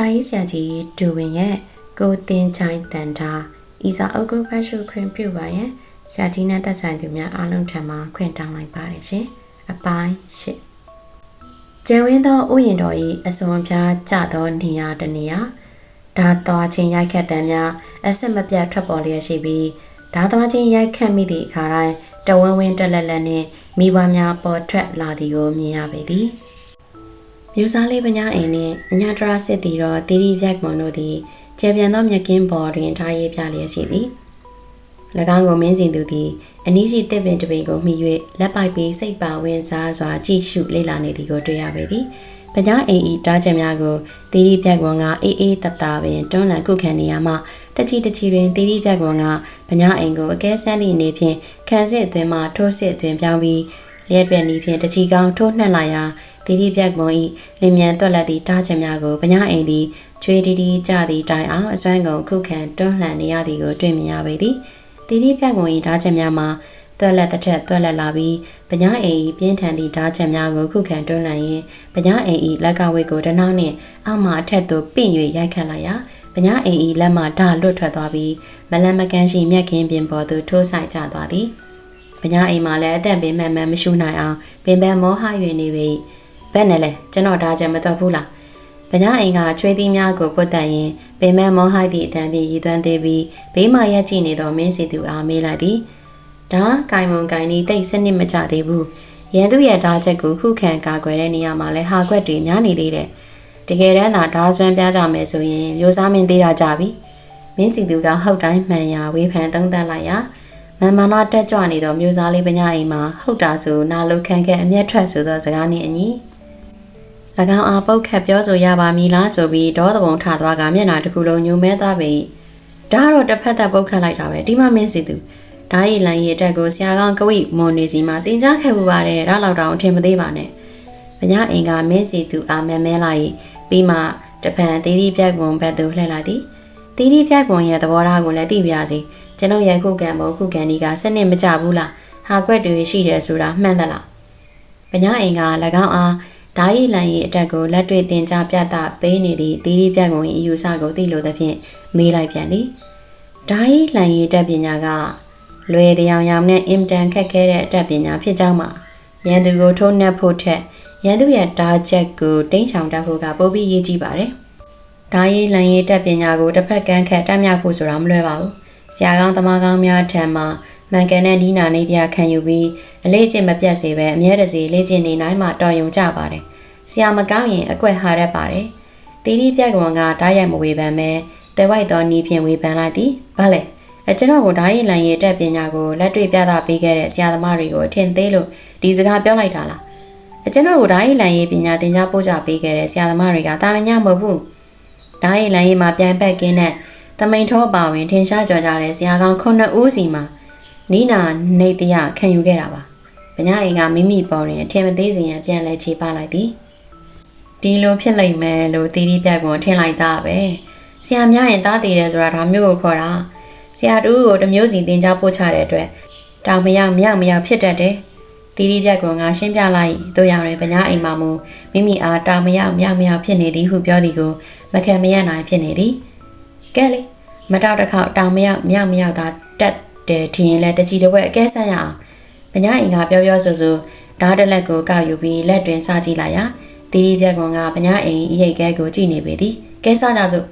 စာရေးဆရာကြီးဒူဝင်ရဲ့ကိုတင်ချိုင်းတန်တာဤစာအုပ်ကိုဖတ်ရှုခွင့်ပြုပါရန်ဆရာကြီးနဲ့သက်ဆိုင်သူများအားလုံးထံမှခွင့်တောင်းလိုက်ပါတယ်ရှင်အပိုင်း၈ကျန်ဝင်းသောဥယျာဉ်တော်၏အစွန်ဖျားကျသောနေရာတစ်နေရာဓာသွားချင်းရိုက်ခတ်တမ်းများအဆက်မပြတ်ထွက်ပေါ်လျက်ရှိပြီးဓာသွားချင်းရိုက်ခတ်မိသည့်အခါတိုင်းတဝင်းဝင်းတက်လက်လက်နှင့်မိဘများပေါ်ထွက်လာသည်ကိုမြင်ရပေသည် မျိုးစားလေးပညာအိမ်နှင့်အညာတရာစစ်တီတော်တီရီပြက်မွန်တို့သည်ကျေပြန်သောမြက်ကင်းပေါ်တွင်ထားရေးပြလျက်ရှိသည်၎င်းကိုမင်းစင်သူသည်အနီးရှိတစ်ပင်တစ်ပင်ကိုမှီ၍လက်ပိုက်ပြီးစိတ်ပါဝင်စားစွာကြည့်ရှုလေ့လာနေသည်ကိုတွေ့ရပေသည်ပညာအိမ်ဤတားချက်များကိုတီရီပြက်ကွန်ကအေးအေးတတပင်တွန်းလှန်ခုခံနေရမှတချီတချီတွင်တီရီပြက်ကွန်ကပညာအိမ်ကိုအကဲဆန်းသည့်အနေဖြင့်ခံစစ်အတွင်းမှထိုးစစ်အတွင်းပြောင်းပြီးလျက်ပြက်နည်းဖြင့်တချီကောင်းထိုးနှက်လာရာ တီရီပြက်ကွန်ဤလင်မြန်တွက်လက်သည့်တားချက်များကိုပညာအိမ်သည်ချွေတီတီကြသည့်တိုင်အောင်အစွမ်းကုန်ခုခံတွန်းလှန်နေရသည်ကိုတွေ့မြင်ရပေသည်တီရီပြက်ကွန်ဤတားချက်များမှာတွက်လက်တစ်ထက်တွက်လက်လာပြီးပညာအိမ်ဤပြင်းထန်သည့်ဓာတ်ချက်များကိုခုခံတွန်းလှန်ရင်းပညာအိမ်ဤလက်ကဝိတ်ကိုတနှောင်းနှင့်အောက်မှအထက်သို့ပင့်၍ရိုက်ခတ်လိုက်ရာပညာအိမ်ဤလက်မှဓာလွတ်ထွက်သွားပြီးမလန်မကန်ရှိမြက်ခင်းပြင်ပေါ်သို့ထိုးဆိုင်ကျသွားသည်ပညာအိမ်မှာလည်းအသက်ပင်မှန်မှန်မရှူနိုင်အောင်ပင်ပန်းမောဟ၍နေပြီ ဘယ်နဲ့လဲကျွန်တော်ဓာချက်မတော်ဘူးလားပညာအိမ်ကချွေးသီးများကိုပုတ်တက်ရင်ပင်မမောဟသည့်အတန်ဖြင့်ရည်သွမ်းသေးပြီးဘေးမှရက်ကြည့်နေသောမင်းစီသူအားမေးလိုက်သည်ဒါကင်မွန်ကင်နီတိတ်စနစ်မကြသေးဘူးရန်သူရဲ့ဓာချက်ကိုခုခံကာကွယ်တဲ့နေရာမှာလဲဟာခွက်တွေများနေသေးတယ်တကယ်တမ်းသာဓာဆွမ်းပြကြမယ်ဆိုရင်မျိုးစားမင်းသေးတာကြပြီမင်းစီသူကဟုတ်တိုင်းမှန်ရာဝေဖန်သုံးသပ်လိုက်ရာမန်မာနာတက်ကြွနေသောမျိုးစားလေးပညာအိမ်မှာဟုတ်တာဆိုနာလုခန့်ခန့်အမျက်ထွက်ဆိုသောစကားနှင့်အညီ၎ င်းအားပုတ်ခတ်ပြောဆိုရပါမည်လားဆိုပြီးဒေါသပုံထသွားကမျက်နှာတစ်ခုလုံးညှိုမဲသွားပြီဒါကတော့တစ်ဖက်သက်ပုတ်ခတ်လိုက်တာပဲဒီမှမင်းစီသူဓာရီလန်ရီအတက်ကိုဆရာကောင်ကဝိမွန်နေစီမှာတင် जा ခဲ့မှုပါတယ်ဒါလောက်တောင်အထင်မသေးပါနဲ့ပညာအိမ်ကမင်းစီသူအားမဲမဲလိုက်ပြီးမှတပံသေးဒီပြက်ကွန်ဘက်သို့လှည့်လိုက်သည်သေးဒီပြက်ကွန်ရဲ့သဘောထားကိုလည်းသိပြရစီကျွန်ုပ်ရဲ့ခုခံမခုခံဒီကစနစ်မကြဘူးလားဟာကွက်တွေရှိတယ်ဆိုတာမှန်သလားပညာအိမ်က၎င်းအား ဓာရီလန်ရီအတက်ကိုလက်တွေ့တင် जा ပြသပေးနေသည့်သေးဒီပြက်ကွန်၏အယူဆကိုသိလို့သဖြင့်မေးလိုက်ပြန်သည်ဓာရီလန်ရီတက်ပညာကလွယ်တရားရောင်နဲ့အင်တန်ခက်ခဲတဲ့အတတ်ပညာဖြစ်ကြောင်းမှာရန်သူကိုထိုးနှက်ဖို့ထက်ရန်သူရဲ့ဓာချက်ကိုတင်းချောင်တတ်ဖို့ကပိုပြီးရေးကြည့်ပါတယ်။ဓာရေးလန်ရေးတက်ပညာကိုတစ်ဖက်ကန်းခက်တက်မြောက်ဖို့ဆိုတာမလွယ်ပါဘူး။ဆရာကောင်းတမကောင်းများထံမှ မှန်ကန်တဲ့ဒီနာနေတရားခံယူပြီးအလေးကျင့်မပြတ်စေပဲအမြဲတစေလေ့ကျင့်နေနိုင်မှတော်ရုံကြပါတယ်။ဆရာမကောင်းရင်အကွက်ဟာရတ်ပါတယ်။တီတီပြက်ကွန်ကဓာတ်ရိုက်မဝေဖန်ပဲတဲဝိုက်တော်နီးဖြင့်ဝေဖန်လိုက်သည်။ဘာလဲ။အဲကျွန်တော်ကဓာရီလန်ရဲ့တက်ပညာကိုလက်တွေ့ပြသပေးခဲ့တဲ့ဆရာသမားတွေကိုအထင်သေးလို့ဒီစကားပြောလိုက်တာလားအဲကျွန်တော်ကဓာရီလန်ရဲ့ပညာသင်ကြားပို့ချပေးခဲ့တဲ့ဆရာသမားတွေကတာမညာမဟုတ်ဘူးဓာရီလန်ရဲ့မှာပြန်ပက်ကင်းတဲ့တမိန်ထောပါဝင်ထင်ရှားကြော်ကြတဲ့ဆရာကောင်ခုနှစ်ဦးစီမှာ နီးနာနေတရခံယူခဲ့တာပါပညာအိမ်ကမိမိပေါ်ရင်အထင်မသေးစဉ်ရန်ပြန်လဲခြေပလိုက်သည်ဒီလိုဖြစ်လိမ့်မယ်လို့တီးတီးပြက်ကွန်ထင်လိုက်တာပဲဆရာများရင်တားတည်တယ်ဆိုတာဒါမျိုးကိုခေါ်တာဆရာတူကိုတမျိုးစီသင်ကြားပို့ချတဲ့အတွက်တောင်မရောက်မြောက်မရောက်ဖြစ်တတ်တယ်။တီးတီးပြက်ကငါရှင်းပြလိုက်တို့ရရင်ပညာအိမ်မှာမူမိမိအားတောင်မရောက်မြောက်မရောက်ဖြစ်နေသည်ဟုပြောသည်ကိုမခံမရနိုင်ဖြစ်နေသည်။ကဲလေမတောက်တစ်ခေါက်တောင်မရောက်မြောက်မရောက်သာတက် တယ်ထင်ရင်လည်းတချီတစ်ဝက်အကဲဆန်းရအောင်။ပညာအိမ်ကပြောပြောဆိုဆိုဓာတ်တလက်ကိုကောက်ယူပြီးလက်တွင်စကြည့်လိုက်ရာတီးတီးပြက်ကငါပညာအိမ်ရိတ်ကဲကိုကြည့်နေပေသည်။ကဲစားကြစို့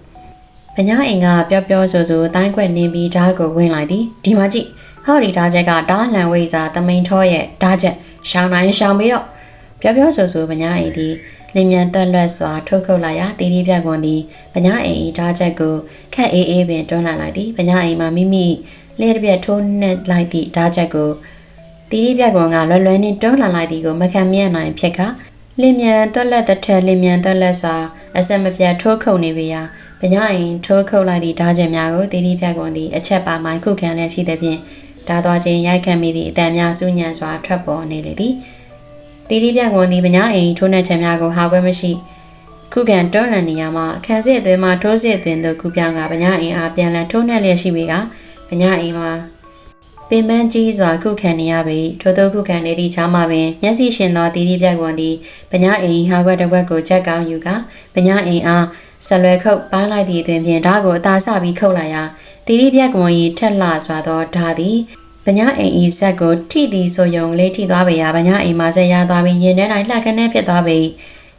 ပညာအိမ်ကပျော့ပျော့ဆိုဆိုတိုင်းခွက်နင်းပြီးဓာတ်ကိုဝင်လိုက်သည်ဒီမှာကြည့်ဟောဒီဓာတ်ချက်ကဓာတ်လန်ဝိစာတမိန်ထောရဲ့ဓာတ်ချက်ရှောင်းတိုင်းရှောင်းပြီးတော့ပျော့ပျော့ဆိုဆိုပညာအိမ်သည်လင်မြန်တက်လွတ်စွာထုတ်ခုတ်လိုက်ရာတီတီပြက်ကွန်သည်ပညာအိမ်ဤဓာတ်ချက်ကိုခက်အေးအေးပင်တွန်းလှန်လိုက်သည်ပညာအိမ်မှာမိမိ လျှက်တစ်ပြက်ထိုးနှက်လိုက်သည့်ဓာတ်ချက်ကိုတီတီပြက်ကွန်ကလွယ်လွယ်နှင့်တွန်းလှန်လိုက်သည်ကိုမခံမြင်နိုင်ဖြစ်ကလင်မြန်တွက်လက်တစ်ထက်လင်မြန်တွက်လက်စွာအဆက်မပြတ်ထိုးခုတ်နေပေရာပညာရင်ထိုးခုတ်လိုက်သည့်ဓာချက်များကိုတီတီပြတ်ကုန်သည့်အချက်ပါမိုင်းခုခံလျက်ရှိသဖြင့်ဓာသွားခြင်းရိုက်ခံမိသည့်အတန်များစုညံစွာထွက်ပေါ်နေလေသည်တီတီပြတ်ကုန်သည့်ပညာအိမ်ထိုးနှက်ချက်များကိုဟာခွဲမရှိခုခံတွန်းလှန်နေရမှာအခန်းစစ်အတွင်းမှာထိုးစစ်အတွင်းသို့ခုပြောင်းကပညာအိမ်အားပြန်လည်ထိုးနှက်လျက်ရှိပေက ပညာအိမ်မှာပင်ပန်းကြီးစွာခုခံနေရပြီထို့သောခုခံနေသည့်ချားမှာပင်မျက်စိရှင်သောတီတီပြတ်ကုန်သည့်ပညာအိမ်ဟာခွက်တစ်ခွက်ကိုချက်ကောင်းယူကပညာအိမ်အားဆက်လွယ်ခုတ်ပန်းလိုက်သည့်အတွင်ဖြင့်ဓာကိုအသာဆပြီးခုတ်လိုက်ရာတီရီပြက်ကွန်ဤထက်လှစွာသောဓာသည်ဗညာအိမ်ဤဇက်ကိုထိသည်ဆိုယုံလေးထိသွားပေရာဗညာအိမ်မှာဆက်ရသွားပြီးရင်ထဲ၌လှခနဲဖြစ်သွားပေ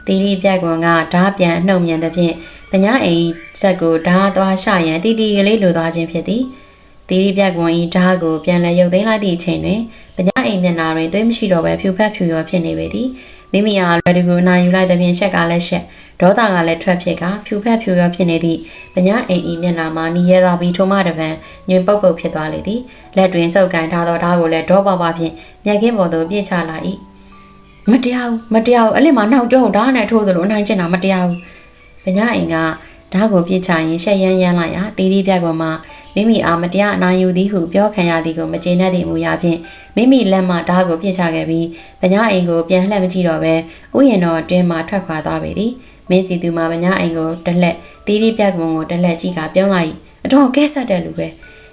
တီရီပြက်ကွန်ကဓာပြန်အနှုတ်မြန်သဖြင့်ဗညာအိမ်ဇက်ကိုဓာသွားရှရန်တီတီကလေးလိုသွားခြင်းဖြစ်သည် တီရီပြက်ကွန်ဤဓာကိုပြန်လည်ရုပ်သိမ်းလိုက်သည့်အချိန်တွင်ဗညာအိမ်မျက်နှာတွင်သွေးမရှိတော့ဘဲဖြူဖက်ဖြူရောဖြစ်နေပေသည်မိမိအားလွယ်တကူအနာယူလိုက်သဖြင့်ရှက်ကလည်းရှက်ဒေါသကလည်းထွက်ဖြစ်ကဖြူဖက်ဖြူရောဖြစ်နေသည့်ဗညာအိမ်ဤမျက်နှာမှာနီးရဲသွားပြီးထိုမှတပံညွင်ပုတ်ပုတ်ဖြစ်သွားလေသည်လက်တွင်စုပ်ကန်ထားသောဓာတ်ကိုလည်းဒေါပပဖြင့်မြက်ခင်းပေါ်သို့ပြစ်ချလာ၏မတရားဘူးမတရားဘူးအဲ့လေမှာနောက်တော့ဓာတ်နဲ့ထိုးသလိုအနိုင်ကျင်တာမတရားဘူးဗညာအိမ်ကဓာတ်ကိုပြစ်ချရင်ရှက်ရမ်းရမ်းလိုက်ရာတီးတီးပြက်ပေါ်မှာ မိမိအားမတရားအနိုင်ယူသည်ဟုပြောခံရသည်ကိုမကျေနပ်သည့်မူအရာဖြင့်မိမိလက်မှဓာတ်ကိုပြစ်ချခဲ့ပြီးဗညာအိမ်ကိုပြန်လှည့်မကြည့်တော့ဘဲဥယျာဉ်တော်အတွင်းမှထွက်ခွာသွားပေသည်မင်းစီသူမှာဗညာအိမ်ကိုတလက်တီးတီးပြက်ကုံကိုတလက်ကြည့်ကပြုံးလိုက်အတော်ကဲဆက်တဲ့လူပဲ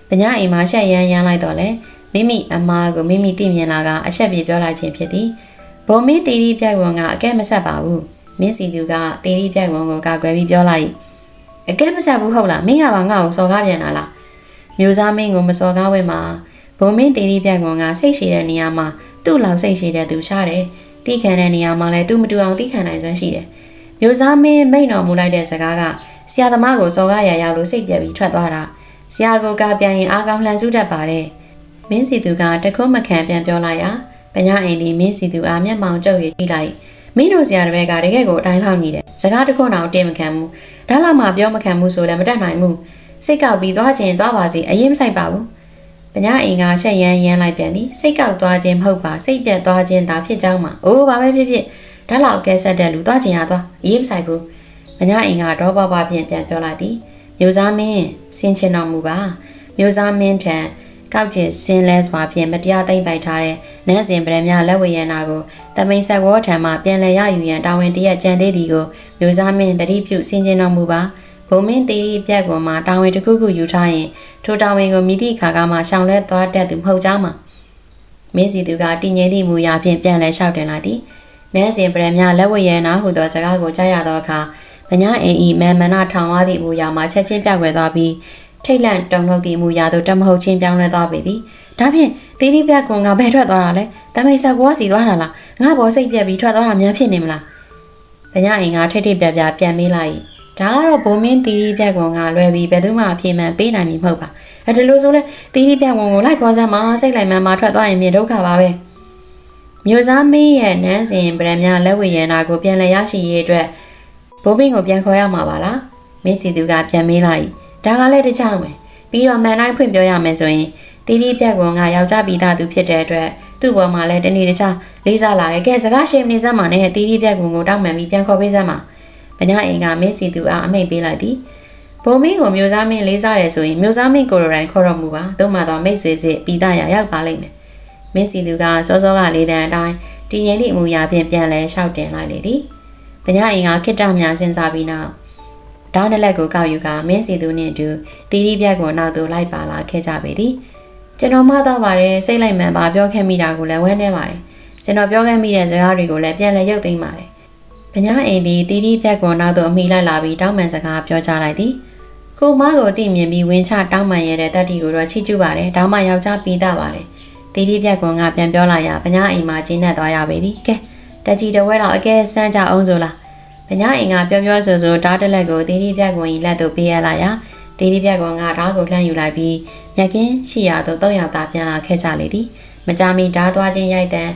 ဗညာအိမ်မှာရှက်ရမ်းရမ်းလိုက်တော့လေမိမိအမားကိုမိမိသိမြင်လာကအဆက်ပြေပြောလိုက်ခြင်းဖြစ်သည်ဘုံမင်းတီးတီးပြက်ကုံကအကဲမဆက်ပါဘူးမင်းစီသူကတီးတီးပြက်ကုံကိုကာကွယ်ပြီးပြောလိုက်အကဲမဆက်ဘူးဟုတ်လားမင်းကပါငါ့ကိုစော်ကားပြန်လာလား မျိုးစားမင်းကိုမစော်ကားဝဲမှာဘုံမင်းတီးတီးပြက်ကုံကစိတ်ရှိတဲ့နေရာမှာသူ့လောက်စိတ်ရှိတဲ့သူရှားတယ်တိခံတဲ့နေရာမှာလည်းသူမတူအောင်တိခံနိုင်စွမ်းရှိတယ်မျိုးစားမင်းမိတ်တော်မူလိုက်တဲ့စကားကဆရာသမားကိုစော်ကားရရောက်လို့စိတ်ပြက်ပြီးထွက်သွားတာဆရာကကပြန်ရင်အားကောင်းလှန်စုတတ်ပါတယ်မင်းစီသူကတခုမခံပြန်ပြောလိုက်ရာပညာအိမ်ဒီမင်းစီသူအားမျက်မှောင်ကျုပ်ရကြည့်လိုက်မင်းတို့ဆရာတပည့်ကတကယ်ကိုအတိုင်းဖောက်နေတယ်စကားတခုတော့တင်မခံဘူးဒါလောက်မှပြောမခံဘူးဆိုလည်းမတတ်နိုင်ဘူး စိတ်ကောက်ပြီးသွားခြင်းသွားပါစေအရင်မဆိုင်ပါဘူးပညာအိမ်ကရှက်ရမ်းရမ်းလိုက်ပြန်သည်စိတ်ကောက်သွားခြင်းမဟုတ်ပါစိတ်ပြတ်သွားခြင်းသာဖြစ်ကြောင်းမှာအိုးဘာပဲဖြစ်ဖြစ်ဓာတ်လောက်ကဲဆက်တဲ့လူသွားခြင်းရသွားအရေးမဆိုင်ဘူးမညာအိမ်ကတော့ဘဘဖြင့်ပြန်ပြောလိုက်သည်မျိုးစားမင်းဆင်းချင်တော်မူပါမျိုးစားမင်းထံကောက်ကျင်စင်းလဲစွာဖြင့်မတရားသိမ့်ပိုက်ထားတဲ့နန်းစဉ်ပရမလက်ဝဲရန်နာကိုတမိန်ဆက်ဝေါ်ထံမှပြန်လည်ရယူရန်တာဝန်တရက်ကြံသေးသည်ကိုမျိုးစားမင်းတတိပြုဆင်းချင်တော်မူပါ ဘုံမင်းတီရီပြက်ကွန်မှာတာဝန်တစ်ခုခုယူထားရင်ထိုတာဝန်ကိုမိသည့်ခါကမှရှောင်လဲသွားတတ်သူမဟုတ်ကြောင်းမှာမင်းစီသူကတည်ငြိမ်သည့်မူရာဖြင့်ပြန်လဲလျှောက်တင်လာသည်နန်းစဉ်ပရမလက်ဝဲရန်နာဟူသောစကားကိုကြားရသောအခါဗညာအင်ဤမန်မနာထောင်သွားသည့်အမူအရာမှာချက်ချင်းပြောက်ွယ်သွားပြီးထိတ်လန့်တုန်လှုပ်သည့်အမူအရာသို့တမဟုတ်ချင်းပြောင်းလဲသွားပေသည်ဒါဖြင့်တီတီပြက်ကွန်ကဘယ်ထွက်သွားတာလဲတမိတ်ဆက်ကောစီသွားတာလားငါဘောစိတ်ပြက်ပြီးထွက်သွားတာများဖြစ်နေမလားဗညာအင်ကထိတ်ထိတ်ပြက်ပြက်ပြန်မေးလိုက် ဒါကတော့ဘုံမင်းတီတီပြက်ကွန်ကလွယ်ပြီးဘယ်သူမှအပြေမှန်ပေးနိုင်မည်မဟုတ်ပါအဲဒါလို့ဆိုလဲတီတီပြက်ကွန်ကိုလိုက်ခေါ်စမ်းမစိတ်လိုက်မှန်မှထွက်သွားရင်မြေဒုက္ခပါပဲမျိုးစားမင်းရဲ့နန်းစဉ်ဗရမလက်ဝဲရန်နာကိုပြန်လည်ရရှိရေးအတွက်ဘိုးဘင်းကိုပြန်ခေါ်ရမှာပါလားမင်းစီသူကပြန်မေးလိုက်ဒါကလည်းတခြားပဲပြီးတော့မန်တိုင်းဖွင့်ပြောရမယ်ဆိုရင်တီတီပြက်ကွန်ကယောက်ျားပြီးသားသူဖြစ်တဲ့အတွက်သူ့ဘောမှာလည်းတနေ့တခြားလေးစားလာတယ်ကဲစကားရှင်းနေစမ်းပါနဲ့တီတီပြက်ကွန်ကိုတောက်မှန်ပြီးပြန်ခေါ်ပေးစမ်းပါ ဗညာအိမ်ကမင်းစီသူအားအမိတ်ပေးလိုက်သည်ဘုံမင်းကိုမျိုးစားမင်းလေးစားတယ်ဆိုရင်မျိုးစားမင်းကိုရိုတိုင်းခေါ်တော်မူပါသို့မှတော့မိတ်ဆွေစစ်ပြီးသားရရောက်ပါလိမ့်မယ်မင်းစီသူကစောစောကလေးတန်းအတိုင်းတည်ငြိမ်သည့်အမူအရာဖြင့်ပြန်လဲလျှောက်တင်လိုက်လေသည်။ဗညာအိမ်ကခိတ္တများစဉ်းစားပြီးနောက်ဓာတ်နလက်ကိုကောက်ယူကမင်းစီသူနှင့်အတူတီတီပြက်ကိုနောက်သို့လိုက်ပါလာခဲ့ကြပေသည်။ကျွန်တော်မှတော့ပါတယ်စိတ်လိုက်မှန်ပါပြောခဲ့မိတာကိုလည်းဝမ်းနေပါတယ်။ကျွန်တော်ပြောခဲ့မိတဲ့စကားတွေကိုလည်းပြန်လည်ရုပ်သိမ်းပါတယ်။ဗ ညာအိမ်သည်တီတီပြက်ကိုနောက်သို့အမိလိုက်လာပြီးတောင်းပန်စကားပြောကြလိုက်သည်။ကိုမကိုသိမြင်ပြီးဝင်းချတောင်းပန်ရတဲ့တတိကိုတော့ချီးကျူးပါတယ်။ဒါမှယောက်ျားပြီးသားပါတယ်။တီတီပြက်ကွန်ကပြန်ပြောလာရဗညာအိမ်မှာကျင်းနဲ့သွားရပေသည်။ကဲတကြီးတဝဲတော့အကဲဆန်းကြအောင်ဆိုလား။ဗညာအိမ်ကပြောပြောဆိုဆိုဓာတ်တလက်ကိုတီတီပြက်ကွန်ကြီးလက်သို့ပေးရလာရာတီတီပြက်ကွန်ကဓာတ်ကိုလှမ်းယူလိုက်ပြီးမြက်ကင်းရှိရာသို့တော့ရောက်တာပြန်လာခဲ့ကြလေသည်။မကြမီဓာတ်သွားခြင်းရိုက်တန်း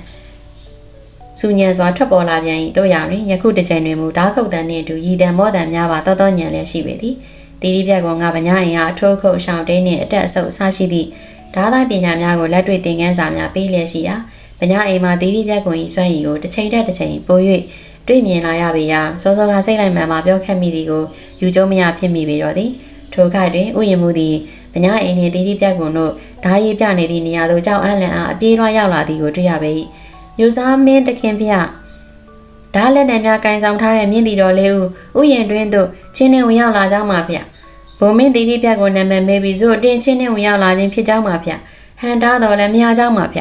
စူညံစွာထွက်ပေါ်လာပြန်၏တို့ရတွင်ယခုတစ်ချိန်တွင်မူဓာတ်ခုတ်တန်နှင့်အတူရည်တံမောတန်များပါတော်တော်ညံလျက်ရှိပေသည်တီတီပြက်ကွန်ကဗညာအိမ်အားအထိုးခုတ်ရှောင်းတင်းနှင့်အတက်အဆုပ်အဆရှိသည့်ဓာတ်တိုင်းပညာများကိုလက်တွေ့သင်ခန်းစာများပေးလျက်ရှိရာပညာအိမ်မှာတီတီပြက်ကွန်၏စွမ်းရည်ကိုတစ်ချိန်တက်တစ်ချိန်ပို၍တွေ့မြင်လာရပေရာစောစောကစိတ်လိုက်မှန်မှာပြောခက်မိသည်ကိုယူကျုံမရဖြစ်မိပေတော့သည်ထိုခိုက်တွင်ဥယျာဉ်မှုသည်ပညာအိမ်နှင့်တီတီပြက်ကွန်တို့ဓာရေးပြနေသည့်နေရာသို့ကြောက်အံ့လန့်အားအပြေးလွှားရောက်လာသည်ကိုတွေ့ရပေ၏ မျိုးစားမင်းတခင်ဖျဓာလက်နဲ့များကင်ဆောင်ထားတဲ့မြင့်တီတော်လေးဦးဥယျာဉ်တွင်သို့ချင်းနှင်းဝင်ရောက်လာကြောင်းပါဗျဘုံမင်းတီတီပြက်ကိုနာမည်မေးပြီးဆိုအတင်းချင်းနှင်းဝင်ရောက်လာခြင်းဖြစ်ကြောင်းပါဗျဟန်တားတော်လည်းမရကြောင်းပါဗျ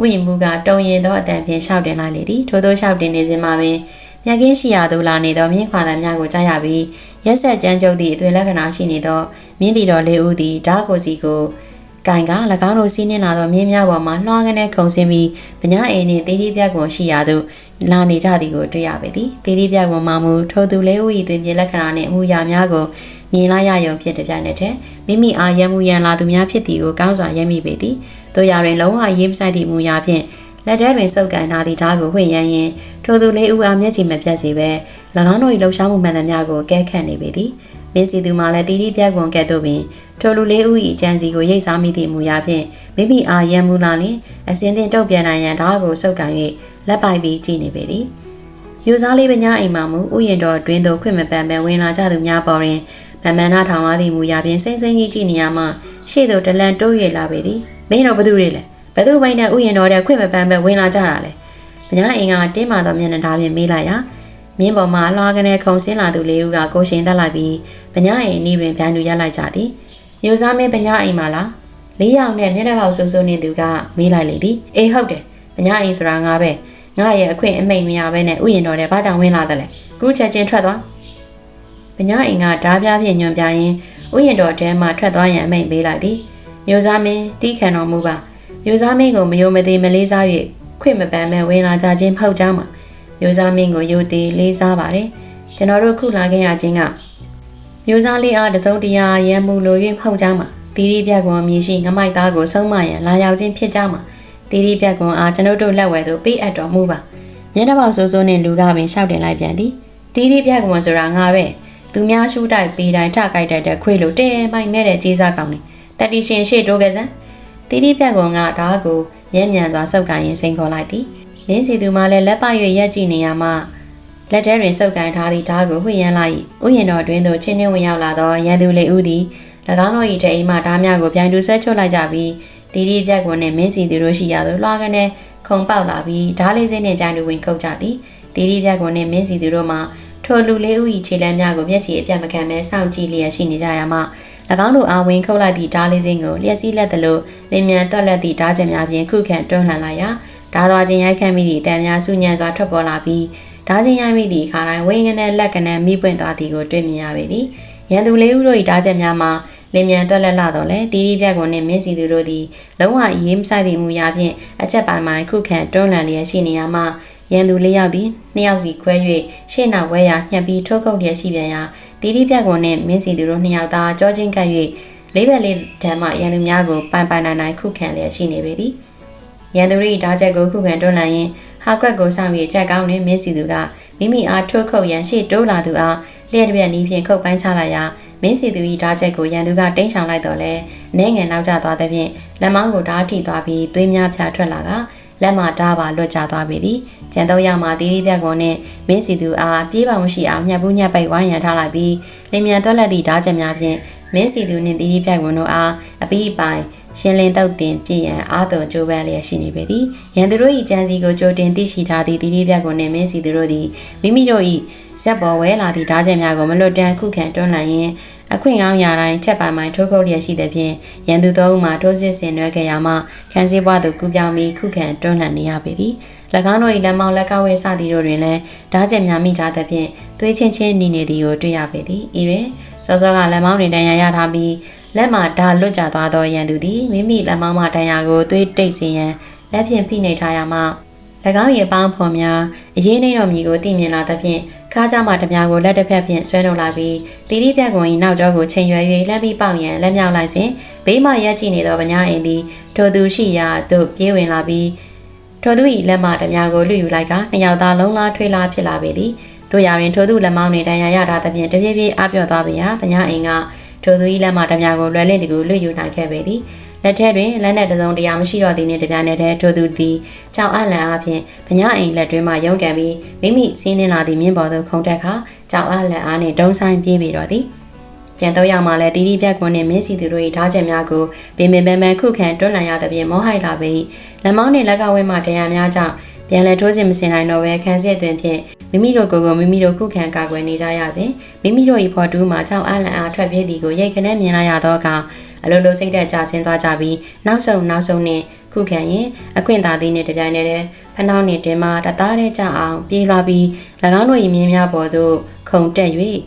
ဝိမူကတုံရင်သောအတန်ဖြင့်ရှောက်တင်လိုက်လေသည်ထို့သောရှောက်တင်နေစဉ်မှာပင်မမြက်ကင်းရှိရာသို့လာနေသောမြင်းခွာသံများကိုကြားရပြီးရက်ဆက်ကြမ်းကြုတ်သည့်အသွင်လက္ခဏာရှိနေသောမြင်းတီတော်လေးဦးသည်ဓာကိုစီကို ကင်က၎င်းတို့စီးနှင်းလာသောမြင်းများပေါ်မှလွှားကနေခုန်ဆင်းပြီးဗညာအိမ်နှင့်တေးတီးပြက်ကွန်ရှိရာသို့လာနေကြသည်ကိုတွေ့ရပေသည်တေးတီးပြက်ကွန်မှမူထိုသူလေးဦး၏တွင်ပြင်လက္ခဏာနှင့်အမှုရာများကိုမြင်လိုက်ရယုံဖြစ်တဲ့ပြိုင်နက်တည်းမိမိအားရမှုရန်လာသူများဖြစ်သည်ကိုကောင်းစွာရမိပေသည်တို့ရာတွင်လုံးဝရေးပဆိုင်သည့်မူရာဖြင့်လက်ထဲတွင်စုပ်ကန်ထားသည့်ဓာတ်ကိုဝှင့်ရန်ရင်ထိုသူလေးဦးအားမျက်ခြေမပြတ်စေဘဲ၎င်းတို့၏လှုပ်ရှားမှုမှန်သမျှကိုကဲခတ်နေပေသည်မင်းစီသူမှလည်းတီတီပြက်ကွန်ကဲ့သို့ပင် ထိုလူလေးဦး၏အကြံစီကိုရိတ်စားမိသည့်မူရာဖြင့်မိမိအားရန်မူလာလျင်အစင်းတင်တုတ်ပြန်နိုင်ရန်ဓာတ်ကိုစုပ်ကန်၍လက်ပိုက်ပြီးကြည့်နေပေသည်ယူစားလေးပညာအိမ်မှမူဥယျာဉ်တော်တွင်သို့ခွင့်မပန်ပဲဝင်လာကြသူများပေါ်တွင်မမနာထောင်လာသည့်မူရာဖြင့်စိမ့်စိမ့်ကြီးကြည့်နေရမှရှေ့သို့တလန်တိုး၍လာပေသည်မင်းတို့ဘသူတွေလဲဘသူပိုင်းနဲ့ဥယျာဉ်တော်တဲ့ခွင့်မပန်ပဲဝင်လာကြတာလဲပညာအိမ်ကတင်းမာသောမျက်နှာသားဖြင့်မေးလိုက်ရာမြင်းပေါ်မှာလွှားကနေခုံဆင်းလာသူလေးဦးကကိုရှင်တက်လိုက်ပြီးပညာအိမ်အနီးတွင်ပြန်လူရက်လိုက်ကြသည် မျိုးစားမင်းပညာအိမ်မှာလားလေးယောက်နဲ့မျက်နှာပေါက်ဆူဆူနေသူကမေးလိုက်လေသည်အေးဟုတ်တယ်ပညာအိမ်ဆိုတာငါပဲငါရဲ့အခွင့်အမိတ်မရဘဲနဲ့ဥယျာဉ်တော်တဲ့ဘာကြောင့်ဝင်လာတယ်လဲကူးချက်ချင်းထွက်သွားပညာအိမ်ကဓားပြားဖြင့်ညွန်ပြရင်းဥယျာဉ်တော်ထဲမှထွက်သွားရန်အမိန့်ပေးလိုက်သည်မျိုးစားမင်းတီးခံတော်မူပါမျိုးစားမင်းကိုမယုံမသေးမလေးစား၍ခွင့်မပန်မဲ့ဝင်လာကြခြင်းဖောက်ကြောင်းမှာမျိုးစားမင်းကိုယုတ်သေးလေးစားပါတယ်ကျွန်တော်တို့ခုလာခဲ့ရခြင်းက မျိုးစားလေးအားတစုံတရာရန်မူလို၍ဖောက်ကြောင်းမှာတီတီပြက်ကွန်မြည်ရှိငမိုက်သားကိုဆုံးမရန်လာရောက်ခြင်းဖြစ်ကြောင်းမှာတီတီပြက်ကွန်အားကျွန်တော်တို့လက်ဝဲသို့ပေးအပ်တော်မူပါမျက်နှာပေါက်ဆိုးဆိုးနဲ့လူကပင်ရှောက်တင်လိုက်ပြန်သည်တီတီပြက်ကွန်ဆိုတာငါပဲသူများရှူတိုက်ပေးတိုင်းထကြိုက်တတ်တဲ့ခွေလိုတဲမိုက်မဲ့တဲ့ကြီးစားကောင်းနေတတိရှင်ရှေ့တိုးကစံတီတီပြက်ကွန်ကဓာတ်ကိုမျက်မြန်စွာစုပ်ကိုင်ရင်စိန်ခေါ်လိုက်သည်မင်းစီသူမှလည်းလက်ပ၍ရက်ကြည့်နေရမှ လက်ထဲတွင်စုပ်ကိုင်ထားသည့်ဓာတ်ကိုဝှင့်ရမ်းလိုက်ဥယျာဉ်တော်တွင်သို့ချင်းနှင်းဝင်ရောက်လာသောရန်သူလေးဦးသည်၎င်းတို့၏တဲ့အိမ်မှဓာတ်များကိုပြိုင်တူဆွဲချွတ်လိုက်ကြပြီးတီတီပြက်ကွန်နှင့်မင်းစီသူတို့ရှိရာသို့လွှားကနေခုံပေါက်လာပြီးဓာတ်လေးစင်းနှင့်ပြိုင်တူဝင်ခုတ်ကြသည်တီတီပြက်ကွန်နှင့်မင်းစီသူတို့မှထိုလူလေးဦး၏ခြေလမ်းများကိုမျက်ခြေအပြတ်မခံဘဲစောင့်ကြည့်လျက်ရှိနေကြရမှ၎င်းတို့အားဝင်ခုတ်လိုက်သည့်ဓားလေးစင်းကိုလျက်စီးလက်သလိုလင်မြန်တွက်လက်သည့်ဓားချက်များဖြင့်ခုခံတွန်းလှန်လိုက်ရာဓားသွားခြင်းရိုက်ခတ်မိသည့်အတန်များစုညံစွာထွက်ပေါ်လာပြီး ဓားခြင်းရိုက်မိသည့်အခါတိုင်းဝင်းကနေလက်ကနေမိပွင့်သွားသည်ကိုတွေ့မြင်ရပေသည်ရန်သူလေးဦးတို့၏ဓားချက်များမှာလင်မြန်တွက်လက်လာတော့လေတီတီပြက်ကုန်နှင့်မင်းစီသူတို့သည်လုံးဝရေးမဆိုင်သည့်မူရာဖြင့်အချက်ပိုင်းပိုင်းခုခံတွန်းလှန်လျက်ရှိနေရမှရန်သူလေးယောက်သည်နှစ်ယောက်စီခွဲ၍ရှေ့နောက်ဝဲရာညှပ်ပြီးထုတ်ခုတ်လျက်ရှိပြန်ရာတီတီပြက်ကုန်နှင့်မင်းစီသူတို့နှစ်ယောက်သားကြောချင်းကပ်၍လေးဘက်လေးဓမ္မရန်သူများကိုပိုင်ပိုင်နိုင်နိုင်ခုခံလျက်ရှိနေပေသည်ရန်သူ၏ဓာချက်ကိုခုခံတွန်းလှန်ရင်း ဟာကွက်ကိုဆောင်၍ကြက်ကောင်းနှင့်မင်းစီသူကမိမိအားထုတ်ခုတ်ရန်ရှေ့တိုးလာသူအားလျှက်တစ်ပြက်နီးဖြင့်ခုတ်ပိုင်းချလိုက်ရာမင်းစီသူ၏ဓာချက်ကိုရန်သူကတင်းချောင်လိုက်တော့လဲနဲငယ်နောက်ကျသွားတဲ့ဖြင့်လက်မောင်းကိုဓာထိသွားပြီးသွေးများဖြာထွက်လာကလက်မှာဓာပါလွတ်ကျသွားပြီသည်ကျန်တော့ရမှာတီးတီးပြက်ကုန်နဲ့မင်းစီသူအားပြေးပေါင်ရှိအောင်ညှပ်ဘူးညှပ်ပိတ်ဝိုင်းရန်ထားလိုက်ပြီးလင်မြန်သွက်လက်သည့်ဓာချက်များဖြင့်မင်းစီသူနှင့်တီးတီးပြက်ကုန်တို့အားအပီးပိုင် ရှင်လင်းတုတ်တင်ပြည့်ရန်အာတော်ကြိုးပမ်းလျက်ရှိနေပေသည်ရန်သူတို့၏ကြံစီကိုကြိုတင်သိရှိထားသည့်တီးတီးပြက်ကုန်နှင့်မင်းစီသူတို့သည်မိမိတို့၏ဇက်ပေါ်ဝဲလာသည့်ဓာချက်များကိုမလွတ်တမ်းခုခံတွန်းလှန်ရင်းအခွင့်ကောင်းရာတိုင်းချက်ပိုင်ပိုင်ထိုးခုတ်လျက်ရှိသဖြင့်ရန်သူသုံးဦးမှထိုးစစ်ဆင်နွှဲခဲ့ရမှခန်းစည်းပွားသို့ကူးပြောင်းပြီးခုခံတွန်းလှန်နေရပေသည်၎င်းတို့၏လက်မောင်းလက်ကဝဲစသည်တို့တွင်လည်းဓာချက်များမိထားသဖြင့်သွေးချင်းချင်းနီနေသည်ကိုတွေ့ရပေသည်ဤတွင် စောစောကလက်မောင်းတွင်တန်ရာရထားပြီးလက်မှဓာလွတ်ကျသွားသောရန်သူသည်မိမိလက်မောင်းမှတန်ရာကိုသွေးတိတ်စေရန်လက်ဖြင့်ဖိနှိပ်ထားရမှ၎င်းရဲ့ပေါင်းဖော်များအရေးနှိမ့်တော်မူကိုသိမြင်လာသဖြင့်ခါးကြမှာတများကိုလက်တစ်ဖက်ဖြင့်ဆွဲထုတ်လာပြီးတီတီပြက်ကွန်၏နောက်ကျောကိုချိန်ရွယ်၍လှမ်းပြီးပေါက်ရန်လက်မြောက်လိုက်စဉ်ဘေးမှရက်ကြည့်နေသောဗညာအိမ်သည်ထိုသူရှိရာသို့ပြေးဝင်လာပြီးထိုသူ၏လက်မှတများကိုလွှယူလိုက်ကနှစ်ယောက်သားလုံးလားထွေးလားဖြစ်လာပေသည် တို့ရာတွင်ထိုသူလက်မောင်းနှင့်တန်ရာရထားသဖြင့်တပြေးပြေးအပြော့သွားပေရာဗညာအိမ်ကထိုသူ၏လက်မှတများကိုလွယ်လင့်တကူလွှယူနိုင်ခဲ့ပေသည်လက်ထဲတွင်လက်နဲ့တစုံတရာမရှိတော့သည်နှင့်တပြားနက်တည်းထိုသူသည်ကြောင်အလန်အားဖြင့်ဗညာအိမ်လက်တွင်မှရုံးကန်ပြီးမိမိစီးနှင်းလာသည့်မြင်းပေါ်သို့ခုန်တက်ခါကြောင်အလန်အားနှင့်ဒုံဆိုင်ပြေးပြီးတော့သည်ကျန်တော့ရမှလည်းတီတီပြက်ကွန်းနှင့်မင်းစီသူတို့၏ဓာချက်များကိုပင်ပင်ပန်းပန်းခုခံတွန်းလှန်ရသဖြင့်မောဟိုက်လာပေလက်မောင်းနှင့်လက်ကဝဲမှတရားများကြောင့်ပြန်လဲထိုးစင်မစင်နိုင်တော့ဘဲခန်းစစ်တွင်ဖြင့် မိမိတို့ကိုယ်ကိုမိမိတို့ခုခံကာကွယ်နေကြရစဉ်မိမိတို့၏ဖော်တူးမှာကြောင်အလန်အားထွက်ပြေးသည်ကိုရိတ်ခနဲ့မြင်လိုက်ရသောအခါအလိုလိုစိတ်သက်ကြဆင်းသွားကြပြီးနောက်ဆုံးနောက်ဆုံးနဲ့ခုခံရင်အခွင့်သာသည်နဲ့တပြိုင်နက်တည်းဖနှောင်းနှင့်တင်မှတသားတဲ့ကြအောင်ပြေးလာပြီး၎င်းတို့၏မြင်းများပေါ်သို့ခုန်တက်၍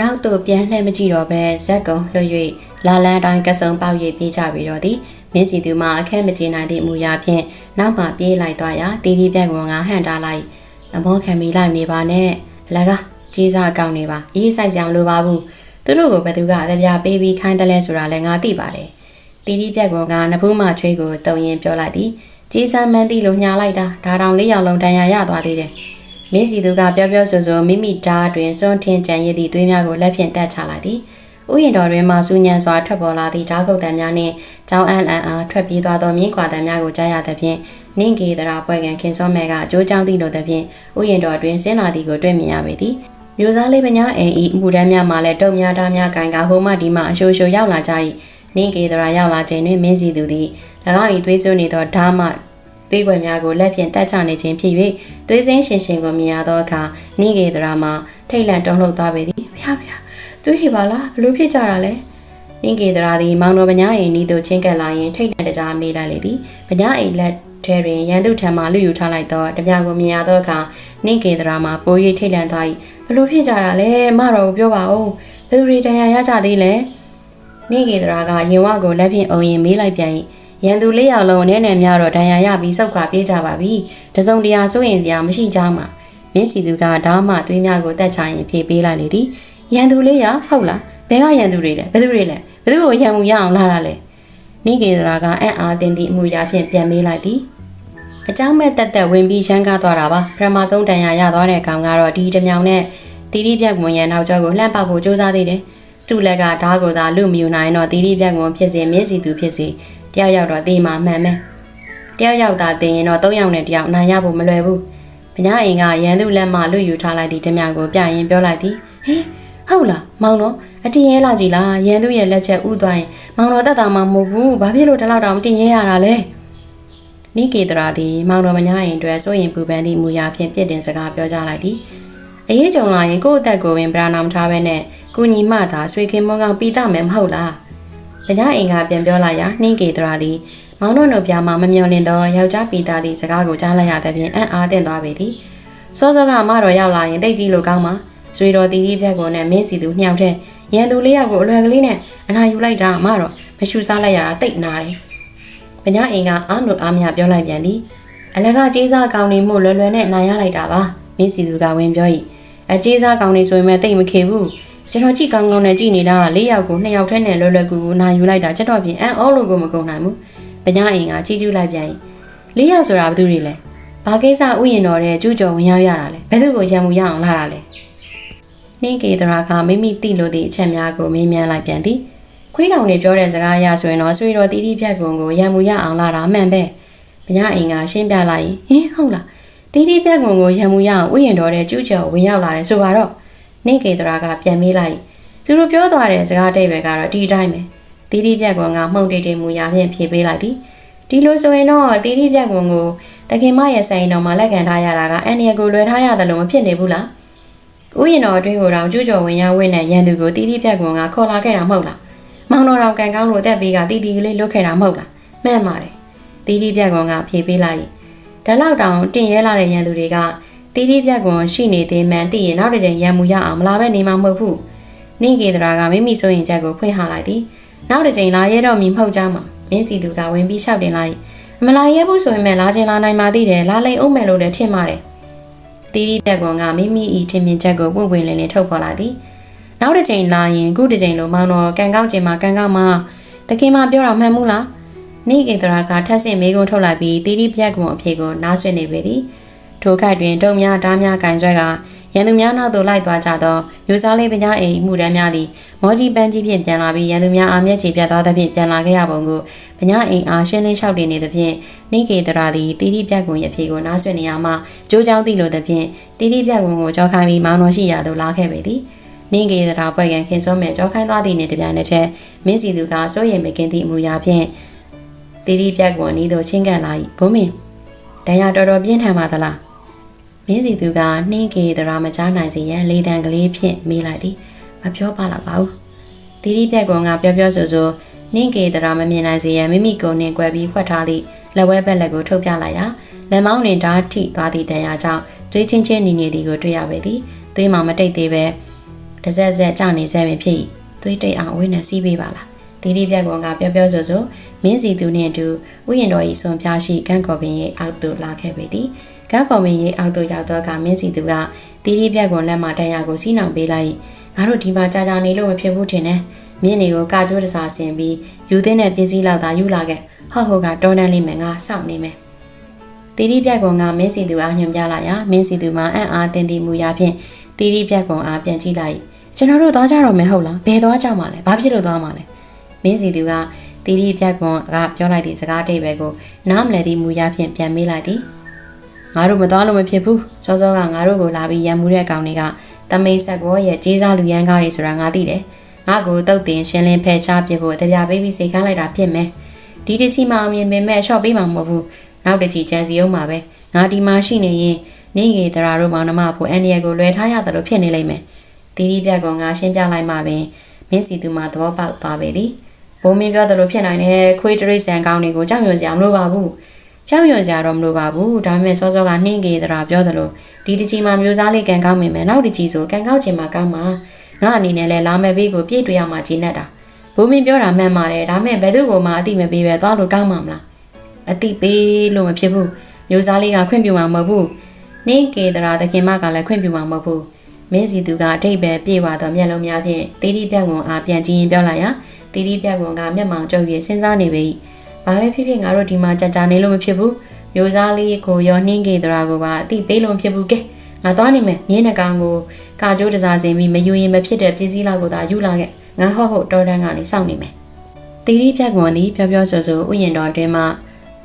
နောက်သို့ပြန်လှည့်မကြည့်တော့ဘဲဇက်ကုံလွှတ်၍လာလန်းတိုင်းကဆုံပေါက်၍ပြေးကြပြီးတော့သည်မင်းစီသူမှအခက်မကျေနိုင်သည့်မူရာဖြင့်နောက်မှပြေးလိုက်သွားရာတီတီပြက်ကွန်ကဟန်တာလိုက် အမောခံမိလိုက်နေပါနဲ့အလကားကြီးစားကောင်းနေပါအေးဆိုင်ကြံလိုပါဘူးသူတို့ကိုဘယ်သူကအသက်ပြပေးပြီးခိုင်းတယ်လဲဆိုတာလည်းငါသိပါတယ်တီတီပြက်ကွန်ကနဖူးမချွေးကိုတုံရင်ပြောလိုက်သည်ကြီးစားမှန်းသိလို့ညာလိုက်တာဒါတောင်လေးယောက်လုံးတန်ရာရသွားသေးတယ်မင်းစီသူကပြောပြောဆိုဆိုမိမိဓာတ်တွင်စွန့်ထင်းကြံရည်သည့်သွေးများကိုလက်ဖြင့်တက်ချလိုက်သည်ဥယျာဉ်တော်တွင်မှစူညံစွာထွက်ပေါ်လာသည့်ဓာတ်ကုတ်တံများနှင့်ကျောင်းအန်အန်အားထွက်ပြေးသွားသောမြင်းခွာတံများကိုကြားရသဖြင့် နင့်ကေတရာပွဲကန်ခင်စောမဲကအကျိုးကြောင့်သည့်လိုသဖြင့်ဥယျာဉ်တော်တွင်ဆင်းလာသည်ကိုတွေ့မြင်ရပေသည်မျိုးစားလေးပညာအိမ်ဤအမှုတမ်းများမှလည်းတုံများသားများကင်ကဟိုမှဒီမှအရှိုးရှိုးရောက်လာကြ၏နင့်ကေတရာရောက်လာချိန်တွင်မင်းစီသူသည်၎င်း၏သွေးစွန်းနေသောဓာမှသွေးွယ်များကိုလက်ဖြင့်တက်ချနေခြင်းဖြစ်၍သွေးစင်းရှင်ရှင်ကိုမြင်ရသောအခါနင့်ကေတရာမှထိတ်လန့်တုန်လှုပ်သွားပေသည်ဖျားဖျားသွေးဟိပါလားဘလို့ဖြစ်ကြတာလဲနင့်ကေတရာသည်မောင်တော်ပညာအိမ်ဤသို့ချင်းကပ်လာရင်ထိတ်လန့်တကြားမေးလိုက်လေသည်ပညာအိမ်လက် ထဲတွင်ရန်သူထံမှလူယူထားလိုက်သောတပြားကိုမြင်ရသောအခါနင့်ကေတရာမှပို၍ထိတ်လန့်သွား၏ဘလို့ဖြစ်ကြတာလဲမတော်ကိုပြောပါဦးဘယ်သူတွေတရားရကြသေးလဲနင့်ကေတရာကရင်ဝကိုလက်ဖြင့်အုံရင်မေးလိုက်ပြန်၏ရန်သူလေးယောက်လုံးနဲ့နဲ့များတော့ဒဏ်ရာရပြီးစောက်ခွာပြေးကြပါပြီတစုံတရာစိုးရင်စရာမရှိကြမှာမင်းစီသူကဓာမှသွေးများကိုတက်ချရင်ဖြေပေးလိုက်လေသည်ရန်သူလေးရဟုတ်လားဘယ်ကရန်သူတွေလဲဘယ်သူတွေလဲဘယ်သူကိုရန်မှုရအောင်လာတာလဲမိကေတရာကအံ့အားတင်သည့်အမှုရာဖြင့်ပြန်မေးလိုက်သည် အเจ้าမဲ့တက်တက်ဝင်ပြီးရှမ်းကားသွားတာပါပထမဆုံးတန်ရာရသွားတဲ့ကောင်ကတော့ဒီတမြောင်နဲ့တီတီပြက်ကွန်ရန်နောက်ကျောကိုလှမ်းပေါက်ဖို့စူးစမ်းသေးတယ်သူ့လက်ကဓားကိုသာလူမြူနိုင်တော့တီတီပြက်ကွန်ဖြစ်စေမျက်စီသူဖြစ်စေတယောက်ယောက်တော့တေးမှမှန်မယ်တယောက်ယောက်သာတင်ရင်တော့၃ယောက်နဲ့တယောက်နိုင်ရဖို့မလွယ်ဘူးဘညာအိမ်ကရန်သူလက်မှလွတ်ယူထားလိုက်သည့်တမြောင်ကိုပြရင်ပြောလိုက်သည်ဟေးဟုတ်လားမောင်တော့အတင်ရဲလာကြည်လားရန်သူရဲ့လက်ချက်ဥသွားရင်မောင်တော်တက်တာမှမဟုတ်ဘူးဘာဖြစ်လို့ဒီလောက်တောင်တင်ရဲရတာလဲ နိကေတရာသည်မောင်တော်မညာရင်အတွက်စိုးရင်ပူပန်သည့်မူရာဖြင့်ပြစ်တင်စကားပြောကြလိုက်သည်အရေးကြုံလာရင်ကိုယ့်အသက်ကိုပင်ဗရာနာမထားဘဲနဲ့ကိုညီမသာဆွေခင်မုံကောင်ပြီးသားမယ်မဟုတ်လားဗညာအိမ်ကပြန်ပြောလိုက်ရာနှင်းကေတရာသည်မောင်တို့တို့ပြာမှာမမျော်လင့်သောယောက်ျားပီသားသည့်စကားကိုကြားလိုက်ရတဲ့ဖြင့်အံ့အားသင့်သွားပေသည်စောစောကမတော်ရောက်လာရင်တိတ်ကြီးလိုကောင်းမှာဇွေတော်တီတီဖြတ်ကုန်နဲ့မင်းစီသူနှစ်ယောက်တည်းရန်သူလေးယောက်ကိုအလွယ်ကလေးနဲ့အနာယူလိုက်တာမတော့မရှူစားလိုက်ရတာတိတ်နာတယ်။ ဗညာအိမ်ကအားနုအားမြပြောလိုက်ပြန်သည်။အလကကြီးစားကောင်းနေမှုလွယ်လွယ်နဲ့အနာရလိုက်တာပါ။မင်းစီသူကဝင်ပြော၏။အကြီးစားကောင်းနေဆိုရင်မဲ့တိတ်မခေဘူး။ကျွန်တော်ကြည့်ကောင်းကောင်းနဲ့ကြည့်နေတာလေးယောက်ကိုနှစ်ယောက်ထဲနဲ့လွယ်လွယ်ကူကူနာယူလိုက်တာချက်တော့ပြင်အန်အောလို့ကိုမကုန်နိုင်ဘူး။ဗညာအိမ်ကကြီးကျူးလိုက်ပြန်၏။လေးယောက်ဆိုတာဘာသူတွေလဲ။ဘာကိစ္စဥယျာဉ်တော်တဲ့ကျူးကျော်ဝင်ရောက်ရတာလဲ။ဘယ်သူကိုရံမှုရအောင်လာတာလဲ။နှင်းကေတရာကမိမိသိလို့သည့်အချက်များကိုမေးမြန်းလိုက်ပြန်သည် ခွေးကောင်တွေပြောတဲ့စကားအရဆိုရင်တော့ဆွေတော်တီတီဖြတ်ကုံကိုရံမှုရအောင်လာတာမှန်ပဲဘညာအိမ်ကရှင်းပြလိုက်ဟင်ဟုတ်လားတီတီဖြတ်ကုံကိုရံမှုရအောင်ဥယျာဉ်တော်တဲ့ကျူးကျော်ဝင်ရောက်လာတယ်ဆိုတော့နှင်းကေတရာကပြန်မေးလိုက်သူတို့ပြောသွားတဲ့စကားတိတ်ပဲကတော့ဒီအတိုင်းပဲတီတီဖြတ်ကုံကမှုန်တိတ်တိတ်မူရဖြင့်ဖြေပေးလိုက်သည်ဒီလိုဆိုရင်တော့တီတီဖြတ်ကုံကိုတခင်မရဲ့ဆိုင်တော်မှာလက်ခံထားရတာကအန်ရကိုလွယ်ထားရတယ်လို့မဖြစ်နေဘူးလားဥယျာဉ်တော်အတွင်းကိုတောင်ကျူးကျော်ဝင်ရောက်ဝင်တဲ့ရန်သူကိုတီတီပြက်ကွန်ကခေါ်လာခဲ့တာမဟုတ်လား မောင်တော်တော်ကန်ကောင်းလို့တက်ပြီးကတီတီကလေးလွတ်ခဲ့တာမဟုတ်လားမှန်ပါတယ်တီတီပြက်ကွန်ကဖြေပေးလိုက်ဒါလောက်တောင်တင်ရဲလာတဲ့ရန်သူတွေကတီတီပြက်ကွန်ရှိနေသေးမှန်သိရင်နောက်တစ်ချိန်ရန်မူရအောင်မလာပဲနေမှာမဟုတ်ဘူးနိကေတရာကမိမိစိုးရင်ချက်ကိုဖွင့်ဟလိုက်သည်နောက်တစ်ချိန်လာရဲတော့မီမဟုတ်ကြမှာမင်းစီသူကဝင်ပြီးလျှောက်တင်လိုက်မလာရဲဘူးဆိုရင်လည်းလာချင်းလာနိုင်မှသိတယ်လာလိန်အောင်မယ်လို့လည်းထင်ပါတယ်တီးတီးပြက်ကွန်ကမိမိဤထင်မြင်ချက်ကိုပွင့်ပွင့်လင်းလင်းထုတ်ဖော်လာသည် နောက်တစ်ချိန်လာရင်ခုတစ်ချိန်လိုမောင်တော်ကန်ကောက်ချိန်မှာကန်ကောက်မှာတခင်မပြောတာမှန်မှုလားနိကေတရာကထက်ဆင့်မေးခွန်းထုတ်လိုက်ပြီးတီးတီးပြက်ကွန်အဖြေကိုနားဆွနေပေသည်ထိုခိုက်တွင်တုံများဓားများကန်ကျွဲကရန်သူများနောက်သို့လိုက်သွားကြသောယူစားလေးပညာအိမ်မှုတန်းများသည်မောကြီးပန်းကြီးဖြင့်ပြန်လာပြီးရန်သူများအားမျက်ခြေပြတ်သွားသဖြင့်ပြန်လာခဲ့ရပုံကိုပညာအိမ်အားရှင်းလင်းလျှောက်တင်နေသဖြင့်နိကေတရာသည်တီတိပြက်ကွန်ရဲ့အဖြေကိုနားဆွနေရမှကြိုးကြောင်းသိလိုသဖြင့်တီတိပြက်ကွန်ကိုကြောခိုင်းပြီးမောင်တော်ရှိရာသို့လာခဲ့ပေသည် နိကေတရာပွဲကန်ခင်စောမဲ့ကြောခိုင်းသွားသည့်နေတပြိုင်နက်တည်းမင်းစီသူကစိုးရိမ်မကင်းသည့်အမူအရာဖြင့်တီတိပြက်ကွန်ဤသို့ချင်းကန်လာ၏ဘုံမင်းဒဏ်ရာတော်တော်ပြင်းထန်ပါသလားမင်းစီသူကနှင်းကေတရာမချနိုင်စေရန်လေတံကလေးဖြင့်မေးလိုက်သည်မပြောပါတော့ပါဘူးတီတီပြက်ကောင်ကပြောပြောဆိုဆိုနှင်းကေတရာမမြင်နိုင်စေရန်မိမိကိုယ်နှင့်꿰ပြီးဖွက်ထားသည့်လက်ဝဲဘက်လက်ကိုထုတ်ပြလိုက်ရာလက်မောင်းနှင့်ဓာတ်ထိသွားသည့်တန်ရာကြောင့်သွေးချင်းချင်းနေနေသည်ကိုတွေ့ရပေသည်သွေးမှမတိတ်သေးပဲ တစ်ဆက်ဆက်ကျနေစေပင်ဖြစ်၏သွေးတိတ်အောင်ဝင်းနဲ့စီးပေးပါလားတီတီပြက်ကောင်ကပြောပြောဆိုဆိုမင်းစီသူနှင့်အတူဥယျာဉ်တော်၏ဆွန်ပြားရှိကန့်ကော်ပင်၏အောက်သို့လာခဲ့ပေသည်ကန့်ကော်ပင်၏အောက်သို့ရောက်တော့ကမင်းစီသူကတီတီပြက်ကောင်လက်မှတန်ရာကိုစီးနှောင်ပေးလိုက်ငါတို့ဒီမှာကြာကြာနေလို့မဖြစ်ဘူးထင်တယ်မြင်းတွေကိုကာကျိုးတစားဆင်ပြီးယူသင်းတဲ့ပစ္စည်းလောက်သာယူလာခဲ့ဟော့ဟိုကတောတန်းလေးမယ်ငါစောင့်နေမယ်တီတီပြက်ကောင်ကမင်းစီသူအားညွှန်ပြလိုက်ရာမင်းစီသူမှာအံ့အားတင်တီမူရာဖြင့်တီတီပြက်ကောင်အားပြန်ကြည့်လိုက် ကျွန်တော်တို့သွားကြတော့မယ်ဟုတ်လားဘယ်သွားကြမှာလဲဘာဖြစ်လို့သွားမှာလဲမင်းစီသူကတီတီပြက်ကောင်ကပြောလိုက်သည့်စကားတိတ်ပဲကိုနားမလည်သည့်မူရာဖြင့်ပြန်မေးလိုက်သည်ငါတို့မသွားလို့မဖြစ်ဘူးစောစောကငါတို့ကိုလာပြီးရံမှုတဲ့ကောင်တွေကတမိတ်ဆက်ကောရဲ့ကြီးစားလူရန်ကားတွေဆိုတာငါသိတယ်ငါကိုတုတ်တင်ရှင်းလင်းဖယ်ချပစ်ဖို့တပြပေးပြီးစိတ်ခိုင်းလိုက်တာဖြစ်မယ်ဒီတချီမအောင်မြင်ပေမဲ့ရှော့ပေးမှာမဟုတ်ဘူးနောက်တချီကြံစီအောင်မှာပဲငါဒီမှာရှိနေရင်နေငယ်တရာတို့မောင်နှမဖို့အန်ဒီယကိုလွယ်ထားရတယ်လို့ဖြစ်နေလိမ့်မယ် တီတီပြက်ကောင်ကရှင်းပြလိုက်မှပင်မင်းစီသူမှသဘောပေါက်သွားပေသည်ဘုံမင်းပြောသလိုဖြစ်နိုင်တယ်ခွေးတရိတ်ဆန်ကောင်းတွေကိုကြောက်ရွံ့ကြမလို့ပါဘူးကြောက်ရွံ့ကြတော့မလို့ပါဘူးဒါပေမဲ့စောစောကနှင်းကေတရာပြောသလိုဒီတချီမှာမျိုးစားလေးကန်ကောင်းမိမယ်နောက်တချီဆိုကန်ကောက်ချင်မှာကောင်းမှာငါအနေနဲ့လဲလာမဲ့ဘေးကိုပြည့်တွေ့ရမှာကြီးနဲ့တာဘုံမင်းပြောတာမှန်ပါတယ်ဒါမဲ့ဘယ်သူ့ကိုမှအတိမပေးပဲသွားလို့ကောင်းမှာမလားအတိပေးလို့မဖြစ်ဘူးမျိုးစားလေးကခွင့်ပြုမှာမဟုတ်ဘူးနင်းကေတရာသခင်မကလည်းခွင့်ပြုမှာမဟုတ်ဘူး မင်းစီသူကအတိတ်ပဲပြေသွားတော့မျက်လုံးများဖြင့်တီတီပြက်ဝန်အားပြန်ကြည့်ရင်ပြောလိုက်ရတီတီပြက်ဝန်ကမျက်မှောင်ကျုပ်၍စဉ်းစားနေပြီဘာပဲဖြစ်ဖြစ်ငါတို့ဒီမှာကြာကြာနေလို့မဖြစ်ဘူးမျိုးစားလေးကိုရောနှင်းကေတရာကိုပါအတိပေးလို့မဖြစ်ဘူးကဲငါသွားနေမယ်မြင်းနှကောင်ကိုကာကျိုးတစားစင်ပြီးမယူရင်မဖြစ်တဲ့ပစ္စည်းလောက်ကိုသာယူလာခဲ့ငါဟော့ဟော့တော်တန်းကနေစောင့်နေမယ်တီတီပြက်ကွန်သည်ပြောပြောဆိုဆိုဥယျာဉ်တော်တွင်မှ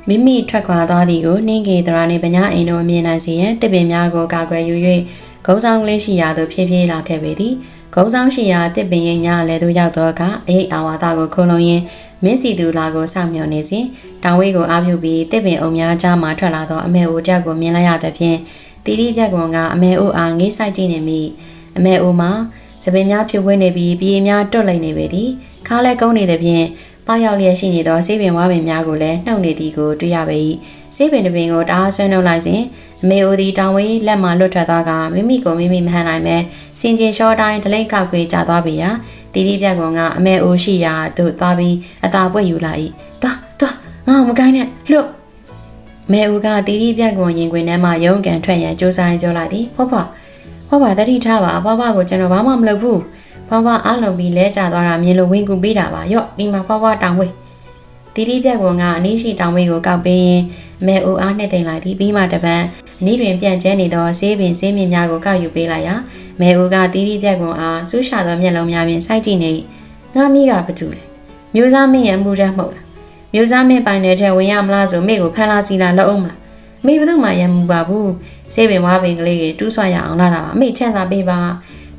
မိမိထွက်ခွာသွားသည်ကိုနှင်းကေတရာနှင့်ပညာအိမ်တို့အမြင်နိုင်စေရန်တစ်ပင်များကိုကာကွယ်ယူ၍ ဂုံဆောင်ကလေးရှိရာသို့ဖြည်းဖြည်းလာခဲ့ပေသည်ဂုံဆောင်ရှိရာတစ်ပင်ရိပ်များလည်းသို့ရောက်တော့ကအရေးအာဝါဒကိုခုံလုံးရင်းမင်းစီသူလာကိုစောင့်မျှော်နေစဉ်တောင်ဝေးကိုအားပြုပြီးတစ်ပင်အုံများကြားမှထွက်လာသောအမေအိုချက်ကိုမြင်လိုက်ရသဖြင့်တီတီပြက်ကွန်ကအမေအိုအားငေးဆိုင်ကြည့်နေမိအမေအိုမှာစပင်များဖြူဝဲနေပြီးပြေးများတွတ်လိုက်နေပေသည်ခါလဲကုန်းနေသဖြင့်ပေါရောက်လျက်ရှိနေသောဆေးပင်ဝါပင်များကိုလည်းနှုတ်နေသည်ကိုတွေ့ရပေ၏ ဆေးပင်တစ်ပင်ကိုတအားဆွဲနှုတ်လိုက်စဉ်အမေအိုသည်တောင်ဝေးလက်မှလွတ်ထွက်သွားကမိမိကိုမိမိမဟန်နိုင်ပဲစင်ကျင်လျှောတိုင်းဒလိမ့်ကောက်ခွေကျသွားပြီရာတီတီပြက်ကွန်ကအမေအိုရှိရာသို့သွားပြီးအသာပွက်ယူလာ၏သွားသွားငါ့ကိုမကိုင်းနဲ့လွတ်မဲဦးကတီတီပြက်ကွန်ရင်ခွင်ထဲမှရုံးကန်ထွက်ရန်ကြိုးစားရင်းပြောလိုက်သည်ဖွားဖွားဖွားဖွားတတိထားပါဖွားဖွားကိုကျွန်တော်ဘာမှမလုပ်ဘူးဖွားဖွားအားလုံးပြီးလဲကျသွားတာမြင်လို့ဝင်းကူပေးတာပါရော့ဒီမှာဖွားဖွားတောင်ဝေး တီတီပြက်ကွန်ကအနည်းရှိတောင်ဝေးကိုကောက်ပေးရင်မဲဦးအားနဲ့တင်လိုက်သည်ပြီးမှတပန်းအနည်းတွင်ပြန့်ကျဲနေသောဆေးပင်ဆေးမြင့်များကိုကောက်ယူပေးလိုက်ရာမဲဦးကတီတီပြက်ကွန်အားဆူးရှာသောမျက်လုံးများဖြင့်စိုက်ကြည့်နေငါမိကဘာတူလဲမျိုးစားမင်းရမှုတတ်မဟုတ်လားမျိုးစားမင်းပိုင်တဲ့ထဲဝင်ရမလားဆိုမိကိုဖမ်းလာစီလာလောက်အောင်မလားမိဘသူမှရမှုပါဘူးဆေးပင်ဝါပင်ကလေးတွေတူးဆွရအောင်လာတာပါမိချမ်းသာပေးပါ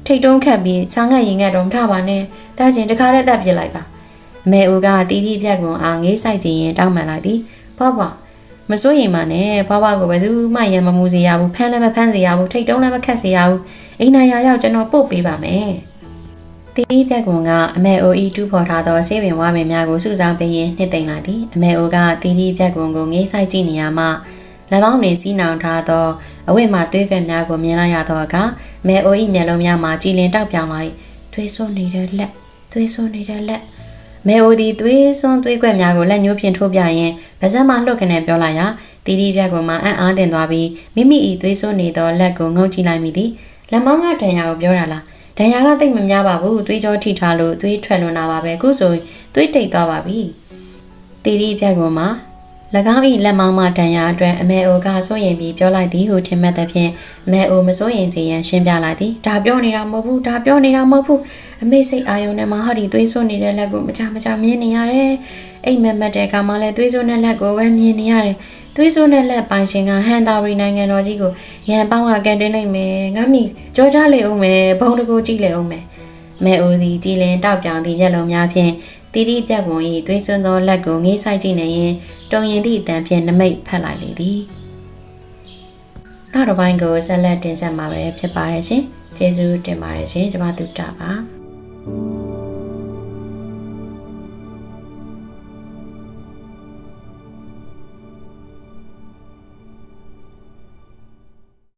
ထိတ်တုံးခတ်ပြီးဆောင်းငတ်ရင်ငတ်တော့မထပါနဲ့ဒါချင်းတခါတည်းတက်ပြစ်လိုက်ပါအ မေဦးကတီးတီးပြက်ကွန်အားငေးဆိုင်ခြင်းရင်တောင်းပန်လိုက်သည်ဖွားဖွားမစိုးရင်မနဲ့ဖွားဖွားကိုဘယ်သူမှရံမမှုစေရဘူးဖမ်းလည်းမဖမ်းစေရဘူးထိတ်တုံးလည်းမခတ်စေရဘူးအိမ်နိုင်ရာရောက်ကျွန်တော်ပို့ပေးပါမယ်တီးပြက်ကွန်ကအမေအိုဤတူးဖော်ထားသောဆေးပင်ဝါပင်များကိုစုဆောင်းပေးရင်းနှစ်သိမ့်လာသည်အမေအိုကတီးတီးပြက်ကွန်ကိုငေးဆိုင်ကြည့်နေရမှလက်ပေါင်းတွေစီးနှောင်ထားသောအဝိမှသွေးကက်များကိုမြင်လိုက်ရသောအခါမဲအိုဤမျက်လုံးများမှာကြည်လင်တောက်ပြောင်လိုက်သွေးစွန်းနေတဲ့လက်သွေးစွန်းနေတဲ့လက် မဲအိုသည်သွေးစွန်းသွေးကွက်များကိုလက်ညှိုးဖြင့်ထိုးပြရင်းဗဇက်မှလှုပ်ခနဲ့ပြောလိုက်ရာတီတီပြက်ကောင်မှအံ့အားတင်သွားပြီးမိမိဤသွေးစွန်းနေသောလက်ကိုငုံကြည့်လိုက်မိသည်လက်မောင်းကဒဏ်ရာကိုပြောတာလားဒဏ်ရာကတိတ်မများပါဘူးသွေးကြောထိထားလို့သွေးထွက်လွန်လာပါပဲအခုဆိုသွေးတိတ်သွားပါပြီတီတီပြက်ကောင်မှ၎င်း၏လက်မောင်းမှတန်ရာအတွက်အမေအိုကစိုးရင်ပြီးပြောလိုက်သည်ဟုထင်မှတ်သဖြင့်အမေအိုမစိုးရင်စီရန်ရှင်းပြလိုက်သည်ဒါပြောနေတာမဟုတ်ဘူးဒါပြောနေတာမဟုတ်ဘူး အမေစိတ်အာယုံနဲ့မှဟာဒီသွေးစွန်းနေတဲ့လက်ကိုမချမချမြင်နေရတယ်အိမ်မက်မက်တဲ့ကမှလည်းသွေးစွန်းတဲ့လက်ကိုပဲမြင်နေရတယ်သွေးစွန်းတဲ့လက်ပိုင်ရှင်ကဟန်တာရီနိုင်ငံတော်ကြီးကိုရန်ပေါင်းကကန်တင်းလိုက်မယ်ငါမိကြောကြလေအောင်မယ်ဘုံတကူကြည့်လေအောင်မယ်မဲအိုသည်ကြည်လင်တောက်ပြောင်သည့်မျက်လုံးများဖြင့်တီတီပြက်ပုံ၏သွေးစွန်းသောလက်ကိုငေးဆိုင်ကြည့်နေရင်တုံရင်သည့်အတန်ဖြင့်နမိတ်ဖတ်လိုက်လေသည်နောက်တစ်ပိုင်းကိုဆက်လက်တင်ဆက်မှာပဲဖြစ်ပါတယ်ရှင်ကျေးဇူးတင်ပါတယ်ရှင်ကျွန်မတို့တာပါ